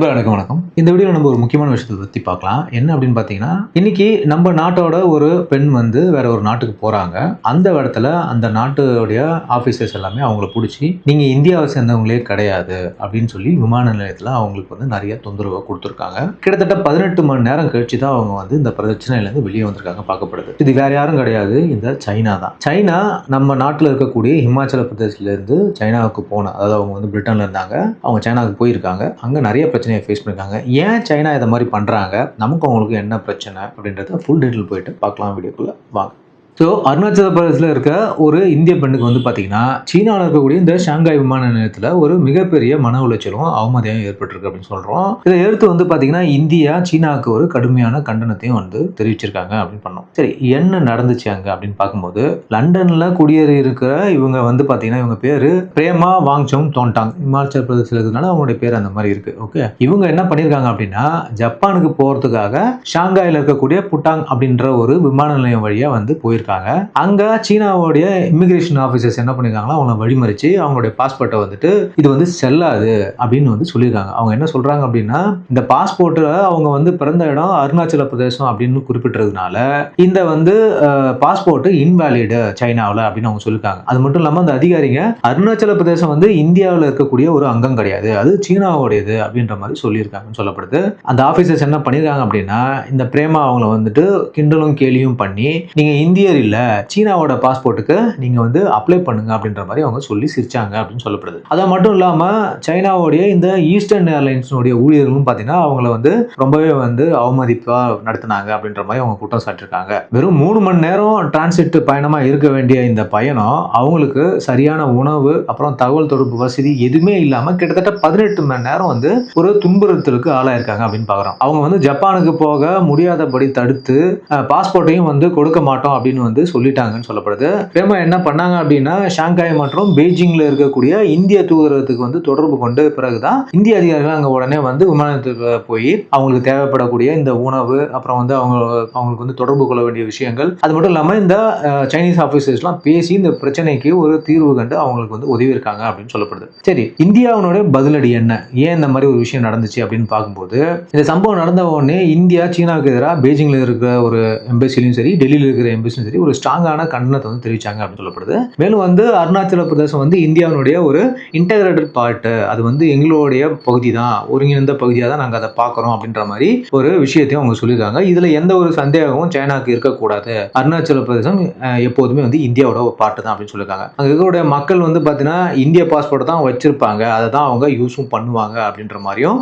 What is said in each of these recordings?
நண்பர் வணக்கம் வணக்கம். இந்த வீடியோவில் நம்ம ஒரு முக்கியமான விஷயத்தை பற்றி பார்க்கலாம். என்ன அப்படின்னு பார்த்தீங்கன்னா இன்னைக்கு நம்ம நாட்டோட ஒரு பெண் வந்து வேற ஒரு நாட்டுக்கு போகிறாங்க அந்த இடத்துல அந்த நாட்டுடைய ஆஃபீஸர்ஸ் எல்லாமே அவங்கள பிடிச்சி நீங்கள் இந்தியாவை சேர்ந்தவங்களே கிடையாது அப்படின்னு சொல்லி விமான நிலையத்தில் அவங்களுக்கு வந்து நிறைய தொந்தரவை கொடுத்துருக்காங்க. கிட்டத்தட்ட பதினெட்டு மணி நேரம் கழிச்சு தான் அவங்க வந்து இந்த பிரச்சனையிலேருந்து வெளியே வந்திருக்காங்க பார்க்கப்படுது. இது வேற யாரும் கிடையாது இந்த சைனா தான். சைனா நம்ம நாட்டில் இருக்கக்கூடிய ஹிமாச்சல இருந்து சைனாவுக்கு போன அதாவது அவங்க வந்து பிரிட்டனில் இருந்தாங்க. அவங்க சைனாவுக்கு போயிருக்காங்க. அங்கே நிறைய பிரச்சனை பிரச்சனையை ஃபேஸ் பண்ணிருக்காங்க ஏன் சைனா இதை மாதிரி பண்ணுறாங்க நமக்கு அவங்களுக்கு என்ன பிரச்சனை? அப்படின்றத ஃபுல் டீட்டெயில் போயிட்டு பார்க்கலாம் வீடியோக்குள்ளே. வாங்க. ஸோ அருணாச்சல பிரதேசில் இருக்க ஒரு இந்திய பெண்ணுக்கு வந்து பார்த்தீங்கன்னா சீனாவில் இருக்கக்கூடிய இந்த ஷாங்காய் விமான நிலையத்தில் ஒரு மிகப்பெரிய மன உளைச்சலும் அவமதியம் ஏற்பட்டிருக்கு அப்படின்னு சொல்கிறோம் இதை எடுத்து வந்து பார்த்தீங்கன்னா இந்தியா சீனாவுக்கு ஒரு கடுமையான கண்டனத்தையும் வந்து தெரிவிச்சிருக்காங்க அப்படின்னு பண்ணோம். சரி என்ன நடந்துச்சு அங்கே அப்படின்னு பார்க்கும்போது லண்டனில் குடியேறி இருக்கிற இவங்க வந்து பார்த்தீங்கன்னா இவங்க பேர் பிரேமா வாங்சோங் தோண்டாங் இமாச்சல பிரதேசத்தில் இருக்கிறதுனால அவங்களுடைய பேர் அந்த மாதிரி இருக்கு ஓகே இவங்க என்ன பண்ணியிருக்காங்க அப்படின்னா ஜப்பானுக்கு போகிறதுக்காக ஷாங்காயில் இருக்கக்கூடிய புட்டாங் அப்படின்ற ஒரு விமான நிலையம் வழியாக வந்து போயிருக்காங்க. அங்கே சீனாவுடைய இமிகிரேஷன் ஆஃபீஸர்ஸ் என்ன பண்ணியிருக்காங்களா அவங்கள வழிமறிச்சு அவங்களுடைய பாஸ்போர்ட்டை வந்துட்டு இது வந்து செல்லாது அப்படின்னு வந்து சொல்லியிருக்காங்க அவங்க என்ன சொல்கிறாங்க அப்படின்னா இந்த பாஸ்போர்ட்டில் அவங்க வந்து பிறந்த இடம் அருணாச்சல பிரதேசம் அப்படின்னு குறிப்பிட்டதுனால இந்த வந்து பாஸ்போர்ட்டு இன்வேலிடு சைனாவில் அப்படின்னு அவங்க சொல்லியிருக்காங்க அது மட்டும் இல்லாமல் அந்த அதிகாரிங்க அருணாச்சல பிரதேசம் வந்து இந்தியாவில் இருக்கக்கூடிய ஒரு அங்கம் கிடையாது. அது சீனாவுடையது அப்படின்ற மாதிரி சொல்லியிருக்காங்கன்னு சொல்லப்படுது. அந்த ஆஃபீஸர்ஸ் என்ன பண்ணியிருக்காங்க அப்படின்னா இந்த பிரேமா அவங்கள வந்துட்டு கிண்டலும் கேலியும் பண்ணி நீங்கள் இந்திய கிளியர் இல்லை. சீனாவோட பாஸ்போர்ட்டுக்கு நீங்கள் வந்து அப்ளை பண்ணுங்க அப்படின்ற மாதிரி அவங்க சொல்லி சிரிச்சாங்க அப்படின்னு சொல்லப்படுது. அதை மட்டும் இல்லாமல் சைனாவுடைய இந்த ஈஸ்டர்ன் ஏர்லைன்ஸினுடைய ஊழியர்களும் பார்த்தீங்கன்னா அவங்கள வந்து ரொம்பவே வந்து அவமதிப்பாக நடத்தினாங்க அப்படின்ற மாதிரி அவங்க குற்றம் சாட்டிருக்காங்க. வெறும் மூணு மணி நேரம் டிரான்சிட் பயணமாக இருக்க வேண்டிய இந்த பயணம் அவங்களுக்கு சரியான உணவு அப்புறம் தகவல் தொடர்பு வசதி எதுவுமே இல்லாமல் கிட்டத்தட்ட பதினெட்டு மணி நேரம் வந்து ஒரு துன்புறுத்தலுக்கு ஆளாயிருக்காங்க அப்படின்னு பார்க்குறோம் அவங்க வந்து ஜப்பானுக்கு போக முடியாதபடி தடுத்து பாஸ்போர்ட்டையும் வந்து கொடுக்க மாட்டோம் அப்படின்னு வந்து சொல்லிட்டாங்கன்னு சொல்லப்படுது. பிரேமா என்ன பண்ணாங்க அப்படின்னா ஷாங்காய் மற்றும் பெய்ஜிங்கில் இருக்கக்கூடிய இந்திய தூதரகத்துக்கு வந்து தொடர்பு கொண்டு பிறகுதான் இந்திய அதிகாரிகள் அங்கே உடனே வந்து விமானத்துக்கு போய் அவங்களுக்கு தேவைப்படக்கூடிய இந்த உணவு அப்புறம் வந்து அவங்க அவங்களுக்கு வந்து தொடர்பு கொள்ள வேண்டிய விஷயங்கள் அது மட்டும் இல்லாமல் இந்த சைனீஸ் ஆஃபீஸர்ஸ்லாம் பேசி இந்த பிரச்சனைக்கு ஒரு தீர்வு கண்டு அவங்களுக்கு வந்து உதவி இருக்காங்க அப்படின்னு சொல்லப்படுது. சரி இந்தியாவினுடைய பதிலடி என்ன? ஏன் இந்த மாதிரி ஒரு விஷயம் நடந்துச்சு அப்படின்னு பார்க்கும்போது இந்த சம்பவம் நடந்த உடனே இந்தியா சீனாவுக்கு எதிராக பெய்ஜிங்கில் இருக்கிற ஒரு எம்பசிலையும் சரி டெல்லியில் இருக்கிற எம்பசியும் சரி ஒரு ஸ்ட்ராங்கான கண்டனத்தை வந்து தெரிவிச்சாங்க அப்படின்னு சொல்லப்படுது. மேலும் வந்து அருணாச்சல பிரதேசம் வந்து இந்தியாவினுடைய ஒரு இன்டகிரேட்டட் பார்ட்டு அது வந்து எங்களுடைய பகுதி தான் ஒருங்கிணைந்த பகுதியாக தான் நாங்கள் அதை பார்க்குறோம் அப்படின்ற மாதிரி ஒரு விஷயத்தையும் அவங்க சொல்லியிருக்காங்க. இதில் எந்த ஒரு சந்தேகமும் சைனாக்கு இருக்கக்கூடாது. அருணாச்சல பிரதேசம் எப்போதுமே வந்து இந்தியாவோட ஒரு பார்ட்டு தான் அப்படின்னு சொல்லியிருக்காங்க. அங்கே இருக்கக்கூடிய மக்கள் வந்து பார்த்தீங்கன்னா இந்திய பாஸ்போர்ட் தான் வச்சிருப்பாங்க. அதை தான் அவங்க யூஸும் பண்ணுவாங்க அப்படின்ற மாதிரியும்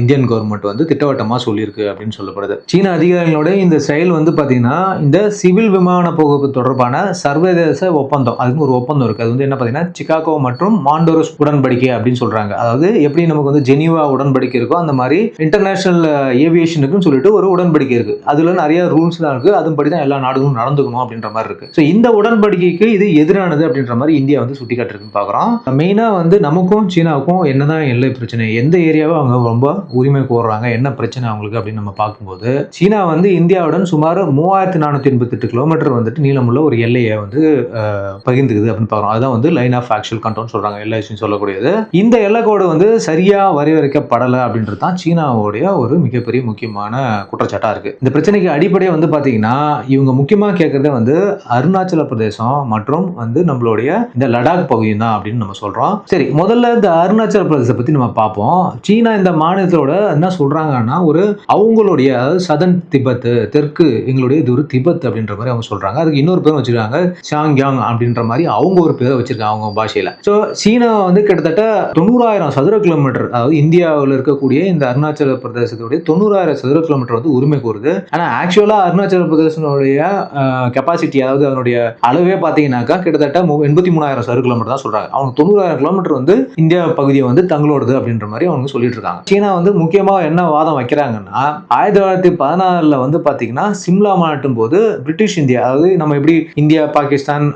இந்தியன் கவர்மெண்ட் வந்து திட்டவட்டமாக சொல்லியிருக்கு அப்படின்னு சொல்லப்படுது. சீன அதிகாரிகளோட இந்த செயல் வந்து பார்த்தீங்கன்னா இந்த சிவில் விமன் விமான போக்குவரத்து தொடர்பான சர்வதேச ஒப்பந்தம். அதுக்கு ஒரு ஒப்பந்தம் இருக்குது அது வந்து என்ன பார்த்தீங்கன்னா சிகாகோ மற்றும் மாண்டோரஸ் உடன்படிக்கை அப்படின்னு சொல்கிறாங்க அதாவது எப்படி நமக்கு வந்து ஜெனீவா உடன்படிக்கை இருக்கோ அந்த மாதிரி இன்டர்நேஷனல் ஏவியேஷனுக்குன்னு சொல்லிட்டு ஒரு உடன்படிக்கை இருக்குது அதில் நிறைய ரூல்ஸ்லாம் இருக்குது அதன்படி தான் எல்லா நாடுகளும் நடந்துக்கணும் அப்படின்ற மாதிரி இருக்குது ஸோ இந்த உடன்படிக்கைக்கு இது எதிரானது அப்படின்ற மாதிரி இந்தியா வந்து சுட்டி காட்டுறதுன்னு பார்க்குறோம் மெயினாக வந்து நமக்கும் சீனாவுக்கும் என்னதான் எல்லை பிரச்சனை எந்த ஏரியாவை அவங்க ரொம்ப உரிமை கோர்றாங்க என்ன பிரச்சனை அவங்களுக்கு அப்படின்னு நம்ம பார்க்கும்போது சீனா வந்து இந்தியாவுடன் சுமார் மூவாயிரத்தி நானூற்றி எண்பத்தெட்டு கிலோமீட்டர் வந்துட்டு நீளமுள்ள ஒரு எல்லையை வந்து பகிர்ந்துக்குது அப்படின்னு பார்க்குறோம். அதுதான் வந்து லைன் ஆஃப் ஆக்சுவல் கண்ட்ரோல் சொல்றாங்க. எல்ஐசின்னு சொல்லக்கூடியது. இந்த எல்லைக்கோடு வந்து சரியா வரையறுக்கப்படலை அப்படின்றது தான் சீனாவுடைய ஒரு மிகப்பெரிய முக்கியமான குற்றச்சாட்டா இருக்கு. இந்த பிரச்சனைக்கு அடிப்படையை வந்து பாத்தீங்கன்னா இவங்க முக்கியமா கேட்கறதே வந்து அருணாச்சல பிரதேசம் மற்றும் வந்து நம்மளுடைய இந்த லடாக் பகுதியும் தான் அப்படின்னு நம்ம சொல்றோம். சரி முதல்ல இந்த அருணாச்சல பிரதேசத்தை பத்தி நம்ம பார்ப்போம். சீனா இந்த மாநிலத்தோட என்ன சொல்றாங்கன்னா ஒரு அவங்களுடைய அதாவது சதன் திபத்து தெற்கு எங்களுடைய இது ஒரு திபத் அப்படின்ற மாதிரி அவங்க சொல்றாங்க. அதுக்கு இன்னொரு பேரும் வச்சிருக்காங்க ஷாங்யாங் அப்படின்ற மாதிரி அவங்க ஒரு பேரை வச்சிருக்காங்க அவங்க பாஷையில. ஸோ சீனா வந்து கிட்டத்தட்ட தொண்ணூறாயிரம் சதுர கிலோமீட்டர் அதாவது இந்தியாவில் இருக்கக்கூடிய இந்த அருணாச்சல பிரதேசத்துடைய தொண்ணூறாயிரம் சதுர கிலோமீட்டர் வந்து உரிமை கோருது. ஆனால் ஆக்சுவலாக அருணாச்சல பிரதேசனுடைய கெப்பாசிட்டி அதாவது அதனுடைய அளவே பார்த்தீங்கன்னாக்கா கிட்டத்தட்ட மு- எண்பத்தி மூணாயிரம் சதுர கிலோமீட்டர் தான் சொல்றாங்க. அவங்க தொண்ணூறாயிரம் கிலோமீட்டர் வந்து இந்தியா பகுதியை வந்து தங்களோடது அப்படின்ற மாதிரி அவங்க சொல்லிட்டு இருக்காங்க. சீனா வந்து முக்கியமாக என்ன வாதம் வைக்கிறாங்கன்னா ஆயிரத்தி தொள்ளாயிரத்தி பதினாறுல வந்து பார்த்தீங்கன்னா சிம்லா மாநாட்டும் போது பிரிட்டிஷ் இந்தியா அதாவது நம்ம எப்படி இந்தியா பாகிஸ்தான்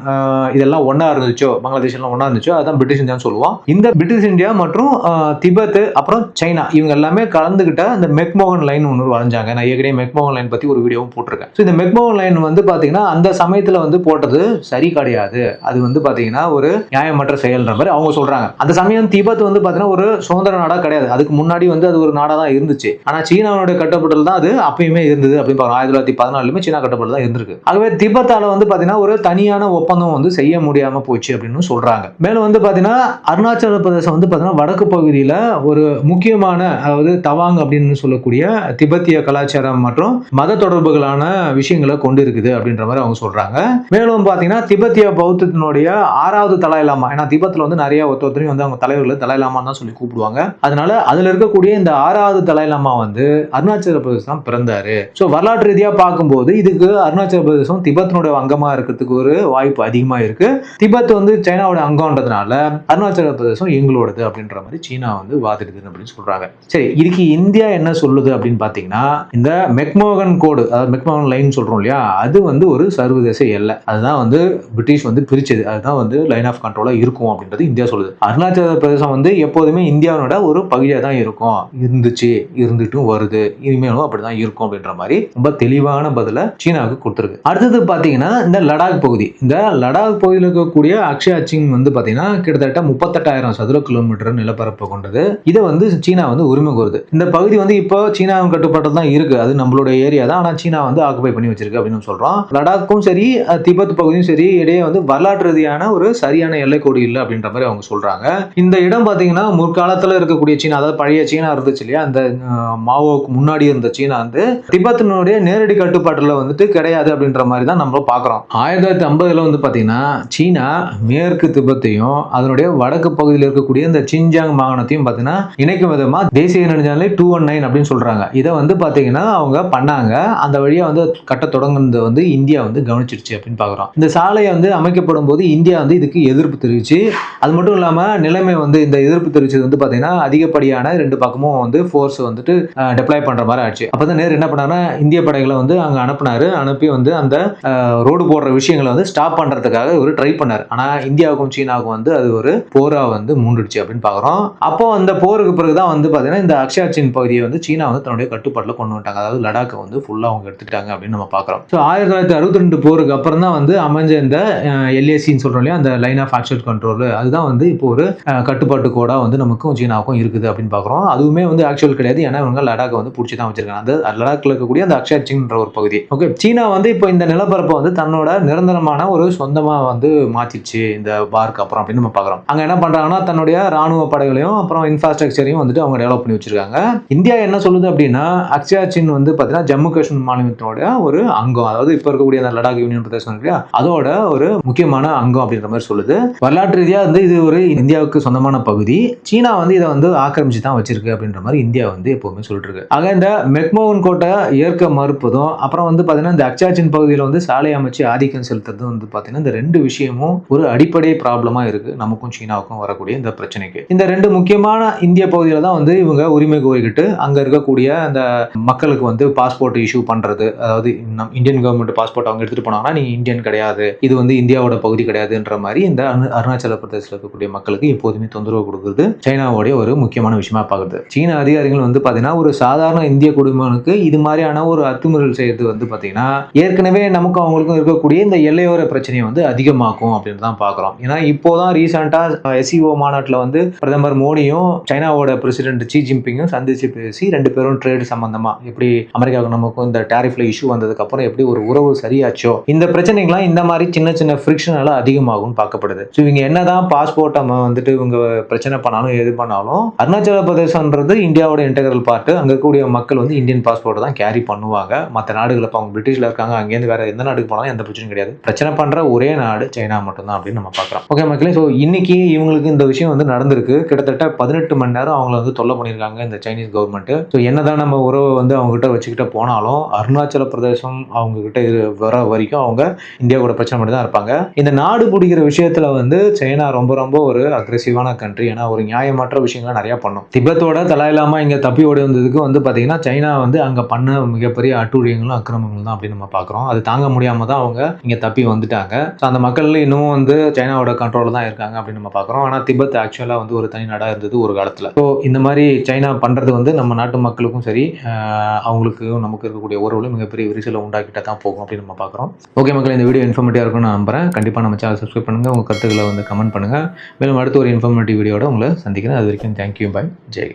இதெல்லாம் ஒண்ணா இருந்துச்சோ பங்களாதேஷ் எல்லாம் ஒண்ணா இருந்துச்சோ அதான் பிரிட்டிஷ் இந்தியான்னு சொல்லுவோம். இந்த பிரிட்டிஷ் இந்தியா மற்றும் ஆஹ், திபெத் அப்புறம் சைனா இவங்க எல்லாமே கலந்துகிட்ட அந்த மெக்மோகன் லைன் ஒன்று வரைஞ்சாங்க. நான் ஏற்கனவே மெக்மோகன் லைன் பத்தி ஒரு வீடியோவும் போட்டிருக்கேன். ஸோ இந்த மெக்மோகன் லைன் வந்து பாத்தீங்கன்னா அந்த சமயத்துல வந்து போட்டது சரி கிடையாது. அது வந்து பாத்தீங்கன்னா ஒரு நியாயமற்ற செயல்ன்ற மாதிரி அவங்க சொல்றாங்க. அந்த சமயம் திபெத் வந்து பாத்தீங்கன்னா ஒரு சுதந்திர நாடா கிடையாது. அதுக்கு முன்னாடி வந்து அது ஒரு நாடா தான் இருந்துச்சு. ஆனா சீனாவோட கட்டப்பட்டல் தான் அது அப்பயுமே இருந்தது. அப்படின்னு பார்க்கணும் ஆயிரத்தி தொள்ளாயிரத்தி பதினாலுமே சீனா கட்டுப்பாடு தான் இருந்திருக்கு. ஆகவே திபெத்தால வந்து பாத்தீங்கன்னா ஒரு தனியான ஒப்பந்தம் வந்து செய்ய முடியாம போச்சு அப்படின்னு சொல்றாங்க. மேலும் வந்து பாத்தீங்கன்னா அருணாச்சல பிரதேசம் வந்து பாத்தீங்கன்னா வடக்கு பகுதியில ஒரு முக்கியமான அதாவது தவாங் அப்படின்னு சொல்லக்கூடிய திபெத்திய கலாச்சாரம் மற்றும் மத தொடர்புகளான விஷயங்களை கொண்டு இருக்குது அப்படின்ற மாதிரி அவங்க சொல்றாங்க. மேலும் பாத்தீங்கன்னா திபெத்திய பௌத்தத்தினுடைய ஆறாவது தலாய் ஏன்னா திபத்தில் வந்து நிறைய ஒருத்த ஒருத்தரையும் வந்து அவங்க தலைவர்களை தலாயிலாமான்னு தான் சொல்லி கூப்பிடுவாங்க. அதனால அதுல இருக்கக்கூடிய இந்த ஆறாவது தலாய் வந்து அருணாச்சல பிரதேசம் பிறந்தாரு. ஸோ வரலாற்று ரீதியா பார்க்கும்போது இதுக்கு அருணாச்சல பிரதேசம் திபெத்தினுடைய அங்கமாக இருக்கிறதுக்கு ஒரு வாய்ப்பு அதிகமாக இருக்கு. திபெத் வந்து சைனாவோட அங்கம்ன்றதுனால அருணாச்சல பிரதேசம் எங்களோடது அப்படின்ற மாதிரி சீனா வந்து வாதிடுது அப்படின்னு சொல்றாங்க. சரி இதுக்கு இந்தியா என்ன சொல்லுது அப்படின்னு பார்த்தீங்கன்னா இந்த மெக்மோகன் கோடு அதாவது மெக்மோகன் லைன் சொல்கிறோம் இல்லையா அது வந்து ஒரு சர்வதேச எல்லை. அதுதான் வந்து பிரிட்டிஷ் வந்து பிரிச்சது. அதுதான் வந்து லைன் ஆஃப் கண்ட்ரோலாக இருக்கும் அப்படின்றது இந்தியா சொல்லுது. அருணாச்சல பிரதேசம் வந்து எப்போதுமே இந்தியாவோட ஒரு பகுதியாக தான் இருக்கும். இருந்துச்சு இருந்துட்டும் வருது. இனிமேலும் அப்படிதான் இருக்கும் அப்படின்ற மாதிரி ரொம்ப தெளிவான பதில சீனாவுக்கு கொடுத்துருக்கு. அடுத்தது பார்த்தீங்கன்னா இந்த லடாக் பகுதி. இந்த லடாக் பகுதியில் இருக்கக்கூடிய அக்ஷயா சிங் வந்து பார்த்தீங்கன்னா கிட்டத்தட்ட முப்பத்தெட்டாயிரம் சதுர கிலோமீட்டர் நிலப்பரப்பு கொண்டது. இதை வந்து சீனா வந்து உரிமை கோருது. இந்த பகுதி வந்து இப்போ சீனாவின் கட்டுப்பாட்டில் தான் இருக்கு. அது நம்மளுடைய ஏரியா தான். ஆனால் சீனா வந்து ஆக்குபை பண்ணி வச்சிருக்கு அப்படின்னு சொல்றோம். லடாக்கும் சரி அஹ், திபெத் பகுதியும் சரி இடையே வந்து வரலாற்று ரீதியான ஒரு சரியான எல்லைக்கோடு இல்லை அப்படின்ற மாதிரி அவங்க சொல்றாங்க. இந்த இடம் பார்த்தீங்கன்னா முற்காலத்தில் இருக்கக்கூடிய சீனா அதாவது பழைய சீனா இருந்துச்சு இல்லையா? அந்த மாவோக்கு மாவோவுக்கு முன்னாடி இருந்த சீனா வந்து திபெத்தினுடைய நேரடி கட்டுப்பாட்டில் வந்துட்டு கிடையாது அப்படின்ற மாதிரி தான் நம்மளும் பார்க்குறோம் ஆயிரத்தி தொள்ளாயிரத்தி ஐம்பதுல வந்து பார்த்தீங்கன்னா சீனா மேற்கு திபெத்தையும் அதனுடைய வடக்கு பகுதியில் இருக்கக்கூடிய இந்த சின்ஜாங் மாகாணத்தையும் பார்த்தீங்கன்னா இணைக்கும் விதமாக தேசிய நெடுஞ்சாலை டூ ஒன் நைன் அப்படின்னு சொல்கிறாங்க இதை வந்து பார்த்தீங்கன்னா அவங்க பண்ணாங்க. அந்த வழியாக வந்து கட்ட தொடங்குனது வந்து இந்தியா வந்து கவனிச்சிருச்சு அப்படின்னு பார்க்குறோம் இந்த சாலை வந்து அமைக்கப்படும் போது இந்தியா வந்து இதுக்கு எதிர்ப்பு தெரிவிச்சு அது மட்டும் இல்லாமல் நிலைமை வந்து இந்த எதிர்ப்பு தெரிவிச்சது வந்து பார்த்தீங்கன்னா அதிகப்படியான ரெண்டு பக்கமும் வந்து ஃபோர்ஸ் வந்துட்டு டெப்ளாய் பண்ணுற மாதிரி ஆச்சு அப்போ தான் நேரு என்ன பண்ணாருன்னா இந்திய படைகளை வந்து அங்கே அனுப்புனாரு. அனுப்பி வந்து அந்த ரோடு போடுற விஷயங்களை வந்து ஸ்டாப் பண்றதுக்காக ஒரு ட்ரை பண்ணார். ஆனா இந்தியாவுக்கும் சீனாவுக்கும் வந்து அது ஒரு போரா வந்து மூண்டுடுச்சு அப்படின்னு பார்க்குறோம் அப்போ அந்த போருக்கு பிறகுதான் வந்து பாத்தீங்கன்னா இந்த அக்ஷயா பகுதியை வந்து சீனா வந்து தன்னுடைய கட்டுப்பாட்டில் கொண்டு வந்துட்டாங்க. அதாவது லடாக்கை வந்து ஃபுல்லா அவங்க எடுத்துக்கிட்டாங்க அப்படின்னு நம்ம பார்க்குறோம் ஸோ ஆயிரத்தி தொள்ளாயிரத்தி அறுபத்தி ரெண்டு போருக்கு அப்புறம் தான் வந்து அமைஞ்ச இந்த எல்ஏசின்னு சொல்றோம் இல்லையா அந்த லைன் ஆஃப் ஆக்சுவல் கண்ட்ரோல் அதுதான் வந்து இப்போ ஒரு கட்டுப்பாட்டு கோடா வந்து நமக்கும் சீனாவுக்கும் இருக்குது அப்படின்னு பார்க்குறோம் அதுவுமே வந்து ஆக்சுவல் கிடையாது. ஏன்னா இவங்க லடாக்கை வந்து பிடிச்சி தான் வச்சிருக்காங்க. அந்த லடாக்ல இருக்கக்கூடிய அந்த அக்ஷயா ஒரு பகுதி. ஓகே சீனா வந்து இப்போ இந்த நிலப்பரப்பை வந்து தன்னோட நிரந்தரமான ஒரு சொந்தமாக வந்து மாற்றிச்சு இந்த பார்க்கு அப்புறம் அப்படின்னு நம்ம பார்க்குறோம். அங்கே என்ன பண்ணுறாங்கன்னா தன்னுடைய ராணுவ படைகளையும் அப்புறம் இன்ஃப்ராஸ்ட்ரக்சரையும் வந்துட்டு அவங்க டெவலப் பண்ணி வச்சிருக்காங்க. இந்தியா என்ன சொல்லுது அப்படின்னா அக்ஷயா வந்து பார்த்தீங்கன்னா ஜம்மு காஷ்மீர் மாநிலத்தோட ஒரு அங்கம். அதாவது இப்போ இருக்கக்கூடிய அந்த லடாக் யூனியன் பிரதேசம் இல்லையா? அதோட ஒரு முக்கியமான அங்கம் அப்படின்ற மாதிரி சொல்லுது. வரலாற்று ரீதியாக வந்து இது ஒரு இந்தியாவுக்கு சொந்தமான பகுதி. சீனா வந்து இதை வந்து ஆக்கிரமிச்சு தான் வச்சிருக்கு அப்படின்ற மாதிரி இந்தியா வந்து எப்பவுமே சொல்லிட்டு இருக்கு. ஆக இந்த மெக்மோகன் கோட்டை ஏற்க மறுப்பதும் அப்புறம் வந்து பார்த்தீங்கன்னா இந்த அக்ஷாச்சின் பகுதியில் வந்து சாலை அமைச்சு ஆதிக்கம் செலுத்துறது வந்து பார்த்தீங்கன்னா இந்த ரெண்டு விஷயமும் ஒரு அடிப்படை ப்ராப்ளமாக இருக்குது நமக்கும் சீனாவுக்கும் வரக்கூடிய இந்த பிரச்சனைக்கு. இந்த ரெண்டு முக்கியமான இந்திய பகுதியில் தான் வந்து இவங்க உரிமை கோரிக்கிட்டு அங்கே இருக்கக்கூடிய அந்த மக்களுக்கு வந்து பாஸ்போர்ட் இஷ்யூ பண்ணுறது அதாவது நம் இந்தியன் கவர்மெண்ட் பாஸ்போர்ட் அவங்க எடுத்துட்டு போனாங்கன்னா நீங்கள் இந்தியன் கிடையாது. இது வந்து இந்தியாவோட பகுதி கிடையாதுன்ற மாதிரி இந்த அருணாச்சல பிரதேசத்தில் இருக்கக்கூடிய மக்களுக்கு எப்போதுமே தொந்தரவு கொடுக்குறது சைனாவுடைய ஒரு முக்கியமான விஷயமா பார்க்குறது. சீன அதிகாரிகள் வந்து பார்த்தீங்கன்னா ஒரு சாதாரண இந்திய குடிமகனுக்கு இது மாதிரியான ஒரு அத்துமுறல் செய்யறது வந்து பார்த்தீங்கன்னா ஏற்கனவே நமக்கும் அவங்களுக்கும் இருக்கக்கூடிய இந்த எல்லையோர பிரச்சனையை வந்து அதிகமாக்கும் அப்படின்னு தான் பார்க்குறோம். ஏன்னா இப்போதான் ரீசெண்டாக எஸ்இஓ மாநாட்டில் வந்து பிரதமர் மோடியும் சைனாவோட பிரசிடென்ட் ஷி ஜின்பிங்கும் சந்திச்சு பேசி ரெண்டு பேரும் ட்ரேடு சம்பந்தமா எப்படி அமெரிக்காவுக்கு நமக்கும் இந்த டேரிஃப்ல இஷ்யூ வந்ததுக்கு அப்புறம் எப்படி ஒரு உறவு சரியாச்சோ இந்த பிரச்சனைகள்லாம் இந்த மாதிரி சின்ன சின்ன ஃப்ரிக்ஷனால அதிகமாகும்னு பார்க்கப்படுது. ஸோ இவங்க என்னதான் பாஸ்போர்ட் நம்ம வந்துட்டு இவங்க பிரச்சனை பண்ணாலும் எது பண்ணாலும் அருணாச்சல பிரதேசம்ன்றது இந்தியாவோட இன்டெகிரல் பார்ட்டு அங்கே கூடிய மக்கள் வந்து இந்தியன் பாஸ்போர்ட் தான் கேரி பண்ணுவாங்க. மற்ற நாடுகள் இப்போ அவங்க பிரிட்டிஷில் இருக்காங்க அங்கேருந்து வேற எந்த நாட்டுக்கு போனாலும் எந்த பிரச்சனையும் கிடையாது. பிரச்சனை பண்ற ஒரே நாடு சைனா மட்டும்தான் அப்படின்னு நம்ம பார்க்குறோம். ஓகே மக்களே ஸோ இன்னைக்கு இவங்களுக்கு இந்த விஷயம் வந்து நடந்திருக்கு. கிட்டத்தட்ட பதினெட்டு மணி நேரம் அவங்கள வந்து தொல்லை பண்ணியிருக்காங்க இந்த சைனீஸ் கவர்மெண்ட் ஸோ என்னதான் நம்ம உறவை வந்து அவங்க கிட்ட வச்சுக்கிட்ட போனாலும் அருணாச்சல பிரதேசம் அவங்க கிட்ட இரு- வர வரைக்கும் அவங்க இந்தியா கூட பிரச்சனை மட்டும் தான் இருப்பாங்க. இந்த நாடு பிடிக்கிற விஷயத்துல வந்து சைனா ரொம்ப ரொம்ப ஒரு அக்ரெசிவான கண்ட்ரி ஏன்னா ஒரு நியாயமற்ற விஷயங்களை நிறைய பண்ணும். திபெத்தோட தலாயிலாம இங்க தப்பி ஓடி வந்ததுக்கு வந்து பாத்தீங்கன்னா சைனா வந்து அங்க பண்ண மிகப்பெரிய அட்டூழியங்களும் அக்கிரமங்களும் தான் அப்படின்னு நம்ம பார்க்குறோம். அது தாங்க முடியாமல் தான் அவங்க இங்கே தப்பி வந்துட்டாங்க. ஸோ அந்த மக்கள் இன்னமும் வந்து சைனாவோட கண்ட்ரோலில் தான் இருக்காங்க அப்படின்னு நம்ம பார்க்குறோம். ஆனால் திபெத் ஆக்சுவலாக வந்து ஒரு தனி நாடாக இருந்தது ஒரு காலத்தில். ஸோ இந்த மாதிரி சைனா பண்ணுறது வந்து நம்ம நாட்டு மக்களுக்கும் சரி அவங்களுக்கு நமக்கு இருக்கக்கூடிய உறவுல மிகப்பெரிய விரிசலை உண்டாக்கிட்டே தான் போகும் அப்படின்னு நம்ம பார்க்குறோம். ஓகே மக்கள் இந்த வீடியோ இன்ஃபர்மேட்டிவாக இருக்கும்னு நான் நம்புறேன். கண்டிப்பாக நம்ம சேனல் சப்ஸ்கிரைப் பண்ணுங்கள் உங்கள் கருத்துக்களை வந்து கமெண்ட் பண்ணுங்கள் மேலும் அடுத்த ஒரு இன்ஃபர்மேட்டிவ் வீடியோட உங்களை சந்திக்கிறேன். அது வரைக்கும் தேங்க்யூ பை ஜெய்.